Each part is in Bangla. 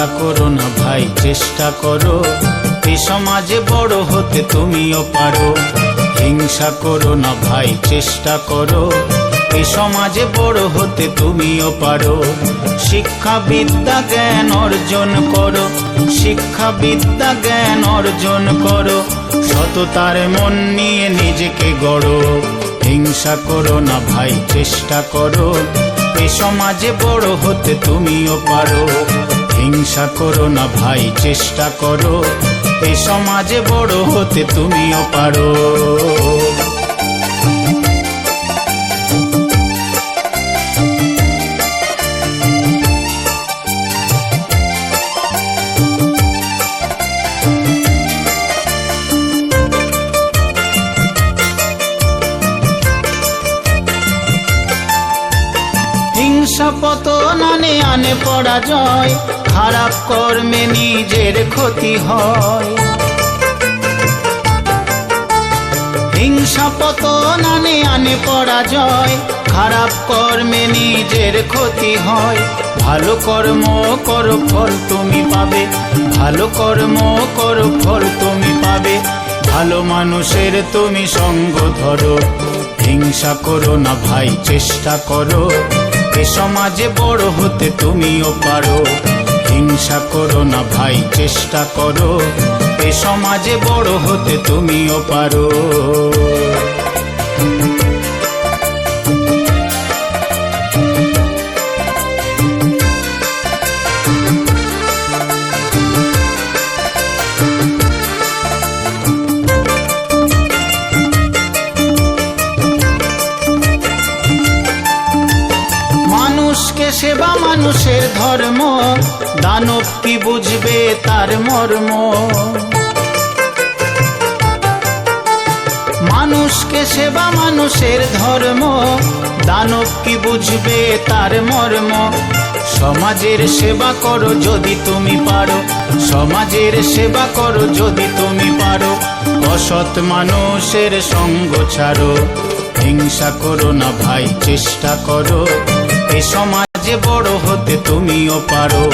হিংসা করো না ভাই, চেষ্টা করো। এ সমাজে বড় হতে তুমিও পারো। হিংসা করো না ভাই, চেষ্টা করো। এ সমাজে বড় হতে তুমিও পারো। শিক্ষা বিদ্যা জ্ঞান অর্জন করো। শিক্ষা বিদ্যা জ্ঞান অর্জন করো। সততার মন নিয়ে নিজেকে গড়ো। হিংসা করো না ভাই, চেষ্টা করো। এ সমাজে বড় হতে তুমিও পারো। হিংসা করো না ভাই, চেষ্টা করো। এ সমাজে বড় হতে তুমিও পারো। হিংসা পতনানে আনে পরাজয়। খারাপ কর্মে নিজের ক্ষতি হয়। হিংসা পতনানে আনে পরাজয়। খারাপ কর্মে নিজের ক্ষতি হয়। ভালো কর্ম করো, ফল তুমি পাবে। ভালো কর্ম করো, ফল তুমি পাবে। ভালো মানুষের তুমি সঙ্গ ধরো। হিংসা করো না ভাই, চেষ্টা করো। এ সমাজে বড় হতে তুমিও পারো। হিংসা করো না ভাই চেষ্টা করো। এ সমাজে বড় হতে তুমিও পারো। মানুষের ধর্ম, দানব কি বুঝবে তার মর্ম? মানুষকে সেবা মানুষের ধর্ম, দানব কি বুঝবে তার মর্ম? সমাজের সেবা করো যদি তুমি পারো, সমাজের সেবা করো যদি তুমি পারো, অসৎ মানুষের সঙ্গ ছাড়ো। হিংসা করো না ভাই, চেষ্টা করো। এ সমাজে বড় হতে তুমিও পারো।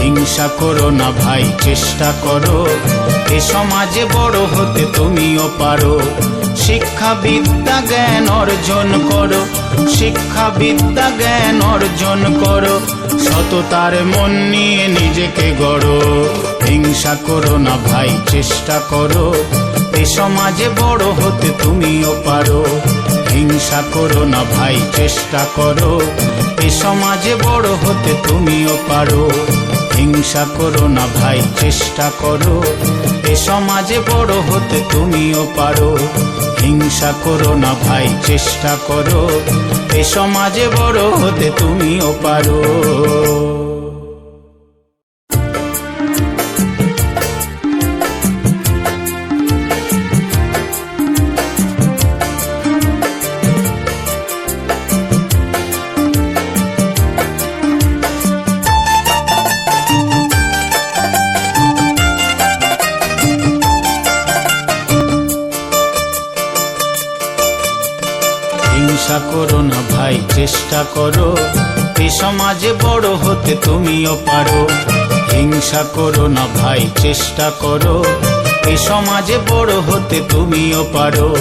হিংসা করো না ভাই, চেষ্টা করো। এ সমাজে বড় হতে তুমিও পারো। শিক্ষা বিদ্যা জ্ঞান অর্জন করো। শিক্ষা বিদ্যা জ্ঞান অর্জন করো। সততার মন নিয়ে নিজেকে গড়ো। হিংসা করো না ভাই, চেষ্টা করো। এ সমাজে বড় হতে তুমিও পারো। হিংসা করো না ভাই, চেষ্টা করো। এ সমাজে বড় হতে তুমিও পারো। হিংসা করো না ভাই, চেষ্টা করো। এ সমাজে বড় হতে তুমিও পারো। হিংসা করো না ভাই, চেষ্টা করো। এ সমাজে বড় হতে তুমিও পারো। হিংসা করো না ভাই, চেষ্টা করো। এ সমাজে বড় হতে তুমিও পারো। হিংসা করো না ভাই, চেষ্টা করো। এ সমাজে বড় হতে তুমিও পারো।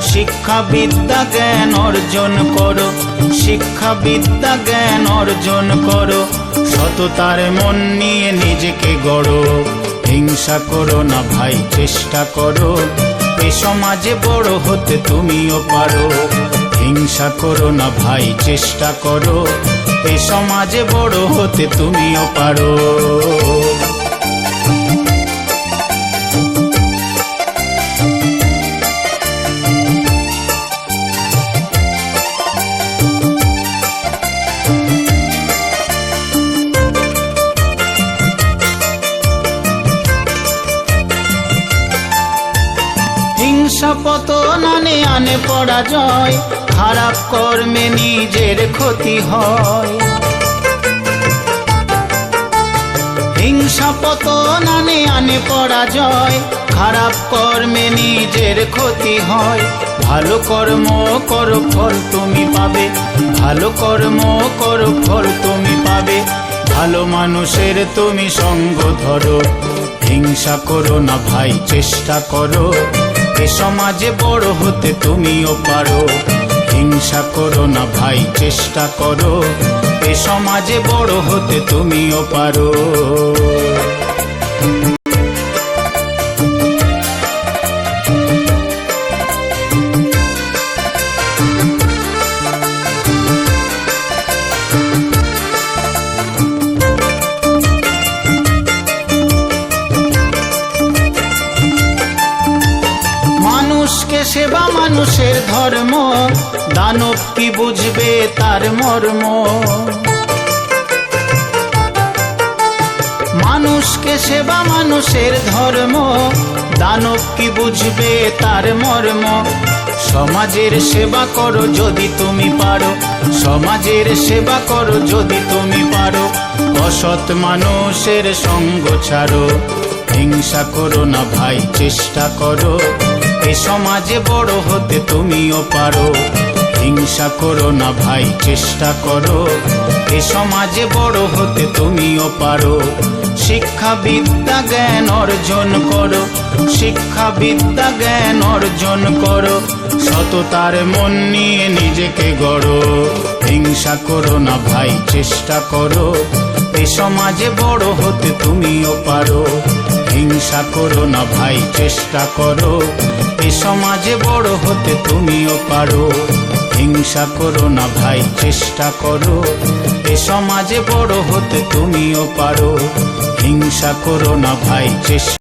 শিক্ষা বিদ্যা জ্ঞান অর্জন করো। শিক্ষা বিদ্যা জ্ঞান অর্জন করো। সততার মন নিয়ে নিজেকে গড়ো। হিংসা করো না ভাই, চেষ্টা করো। এ সমাজে বড় হতে তুমিও পারো। হিংসা করো না ভাই, চেষ্টা করো। এ সমাজে বড় হতে তুমিও পারো। হিংসা পতনানে আনে পরাজয়। খারাপ কর্মে নিজের ক্ষতি হয়। হিংসা পতনানে আনে পরাজয়। খারাপ কর্মে নিজের ক্ষতি হয়। ভালো কর্ম করো, ফল তুমি পাবে। ভালো কর্ম করো, ফল তুমি পাবে। ভালো মানুষের তুমি সঙ্গ ধরো। হিংসা করো না ভাই, চেষ্টা করো। এ সমাজে বড় হতে তুমিও পারো। হিংসা করো না ভাই চেষ্টা করো। এ সমাজে বড় হতে তুমিও পারো। সেবা মানুষের ধর্ম, দানব কি বুঝবে তার মর্ম? মানুষকে সেবা মানুষের ধর্ম, দানব কি বুঝবে তার মর্ম? সমাজের সেবা করো যদি তুমি পারো, সমাজের সেবা করো যদি তুমি পারো, অসৎ মানুষের সঙ্গ ছাড়ো। হিংসা করো না ভাই, চেষ্টা করো। এ সমাজে বড় হতে তুমিও পারো। হিংসা করো না ভাই, চেষ্টা করো। এ সমাজে বড় হতে তুমিও পারো। শিক্ষা বিদ্যা জ্ঞান অর্জন করো। শিক্ষা বিদ্যা জ্ঞান অর্জন করো। সততার মন নিয়ে নিজেকে গড়ো। হিংসা করো না ভাই, চেষ্টা করো। এ সমাজে বড় হতে তুমিও পারো। হিংসা করো না ভাই, চেষ্টা করো। এ সমাজে বড় হতে তুমিও পারো। হিংসা করো না ভাই, চেষ্টা করো। এ সমাজে বড় হতে তুমিও পারো। হিংসা করো না ভাই, চেষ্টা